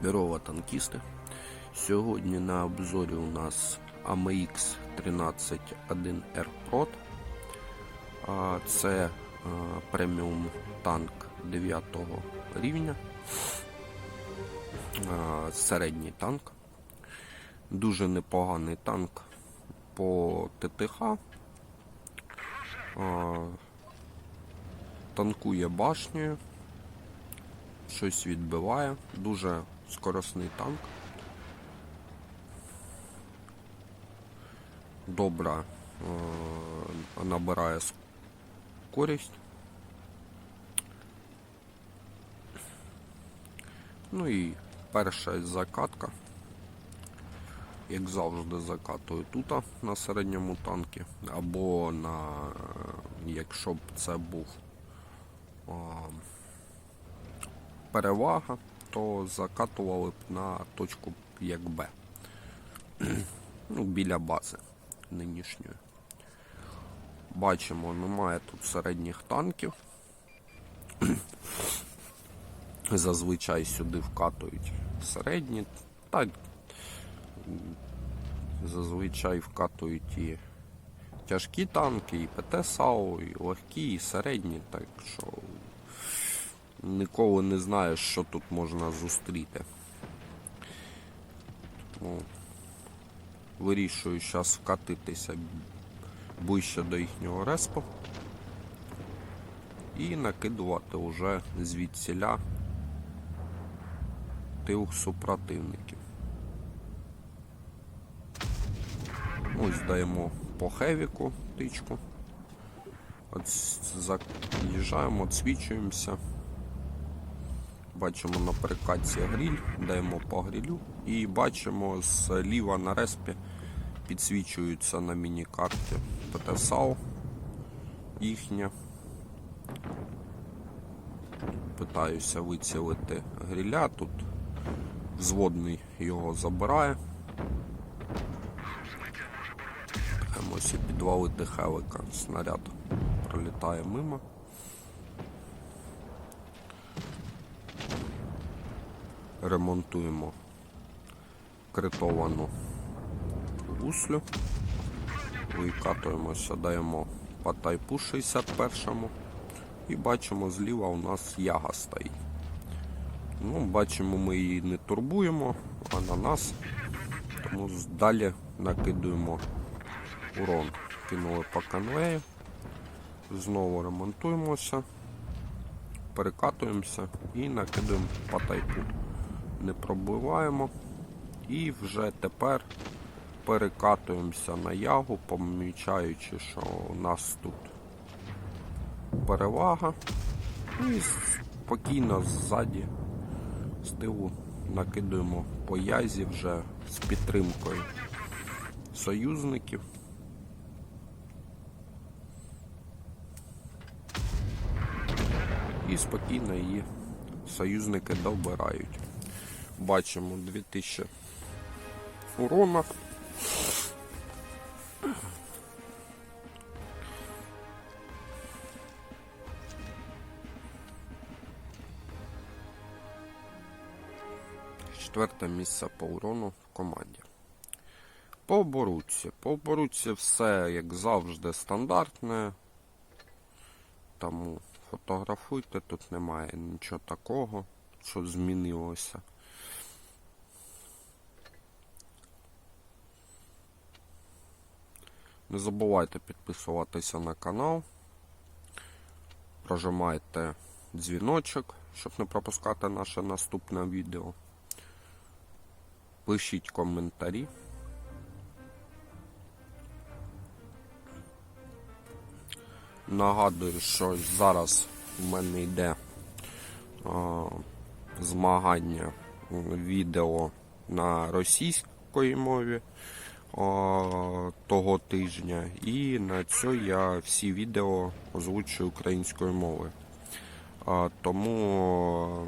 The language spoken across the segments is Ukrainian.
Здорово, танкісти. Сьогодні на обзорі у нас AMX 131R Pro. А, Це преміум танк 9 рівня. Середній танк. Дуже непоганий танк по ТТХ. Танкує башнею щось відбиває. Дуже скоросний танк. Добре е, набирає скорість. Ну і перша закатка. Як завжди закатую тут на середньому танкі, або на якщо б це був а, перевага, то закатували б на точку як Б. ну, біля бази нинішньої. Бачимо, немає тут середніх танків. Зазвичай сюди вкатують середні, так зазвичай вкатують і тяжкі танки, і ПТ САУ, і легкі, і середні, так що ніколи не знаєш, що тут можна зустріти. Тому вирішую зараз вкатитися ближче до їхнього респу і накидувати вже звідсіля тих супротивників. Ось даємо по хевіку тичку. От заїжджаємо, відсвічуємося. Бачимо на перекатці гриль, даємо по грилю і бачимо зліва на респі підсвічуються на міні-карті ПТСАУ їхнє. Питаюся вицілити гриля, тут взводний його забирає. Намагаємося підвалити хелика, снаряд пролітає мимо. Ремонтуємо критовану гуслю, викатуємося, даємо по тайпу 61 і бачимо зліва у нас яга стоїть. Ну, Бачимо, ми її не турбуємо, а на нас, тому далі накидуємо урон. Кинули по конвею, знову ремонтуємося, перекатуємося і накидуємо по тайпу не пробиваємо. І вже тепер перекатуємося на ягу, помічаючи, що у нас тут перевага. І спокійно ззаді з тилу накидуємо по язі вже з підтримкою союзників. І спокійно її союзники добирають. Бачимо 2000 урона. Четверте місце по урону в команді. По оборудці. По оборудці все, як завжди, стандартне. Тому фотографуйте, тут немає нічого такого, що змінилося. Не забувайте підписуватися на канал. Прожимайте дзвіночок, щоб не пропускати наше наступне відео. Пишіть коментарі. Нагадую, що зараз в мене йде а, змагання відео на російській мові того тижня, і на це я всі відео озвучую українською мовою. Тому,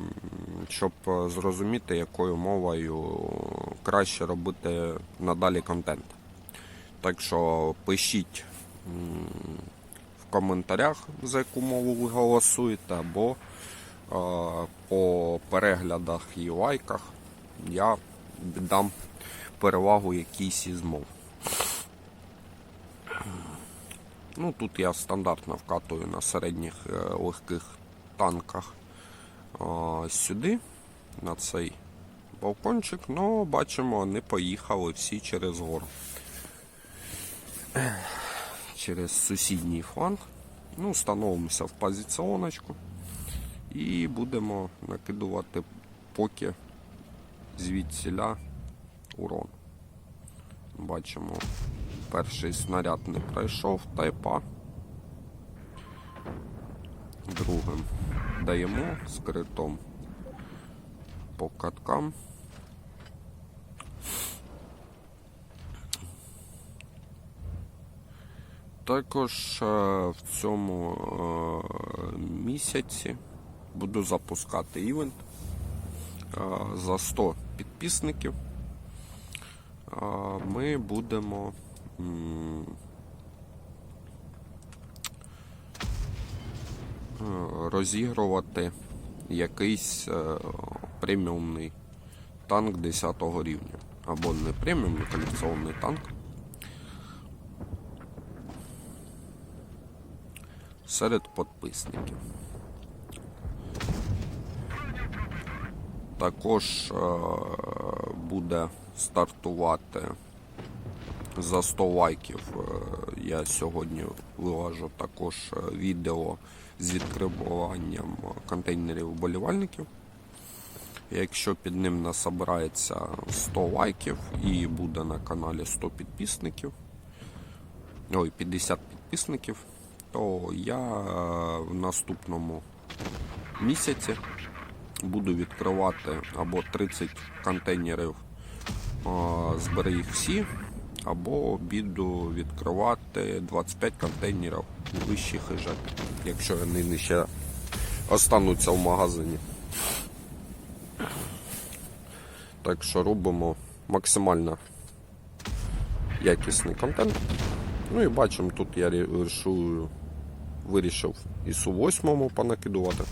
щоб зрозуміти, якою мовою краще робити надалі контент. Так що пишіть в коментарях, за яку мову ви голосуєте, або по переглядах і лайках я дам перевагу якійсь із мов. Ну, тут я стандартно вкатую на середніх е, легких танках сюди, на цей балкончик, але бачимо, вони поїхали всі через гору. Через сусідній фланг. Ну, становимося в позиціоночку і будемо накидувати поки звідсіля урон. Бачимо, перший снаряд не пройшов, тайпа. Другим даємо скритом по каткам. Також е, в цьому е, місяці буду запускати івент е, за 100 підписників. Ми будемо розігрувати якийсь е, преміумний танк 10 рівня. Або не преміумний колекціонний танк. серед підписників. Також е, буде стартувати за 100 лайків. е, Я сьогодні вилажу також е, відео з відкриванням контейнерів вболівальників. Якщо під ним насобирається 100 лайків і буде на каналі 100 підписників, ой, 50 підписників, то я е, в наступному місяці буду відкривати або 30 контейнерів е, збери їх всі, або буду відкривати 25 контейнерів вищих іжек, якщо вони не ще остануться в магазині. Так що робимо максимально якісний контент. Ну і бачимо, тут я вирішую, вирішив ісу 8 понакидувати.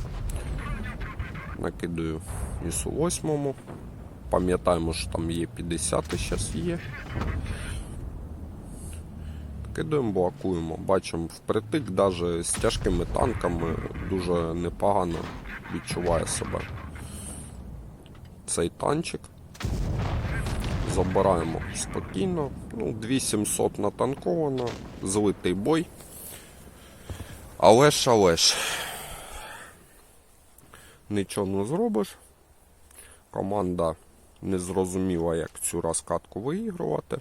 Накидаю ісу 8. Пам'ятаємо, що там є 50 і зараз є. Кидаємо, блокуємо. Бачимо впритик, навіть з тяжкими танками дуже непогано відчуває себе цей танчик. Забираємо спокійно. Ну, 2700 натанковано, злитий бой. Але ж, але ж. Нічого не зробиш. Команда не зрозуміла, як цю розкатку виігрувати.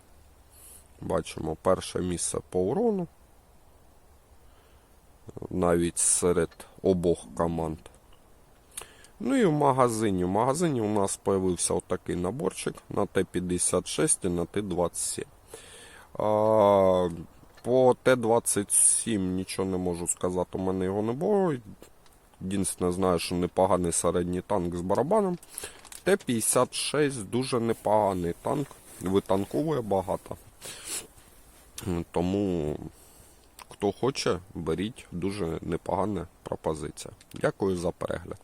Бачимо перше місце по урону. Навіть серед обох команд. Ну і в магазині. В магазині у нас з'явився отакий наборчик на Т-56 і на Т-27. По Т-27 нічого не можу сказати, у мене його не було. Єдине, знаю, що непоганий середній танк з барабаном. Т-56 дуже непоганий танк, витанковує багато. Тому, хто хоче, беріть дуже непогана пропозиція. Дякую за перегляд.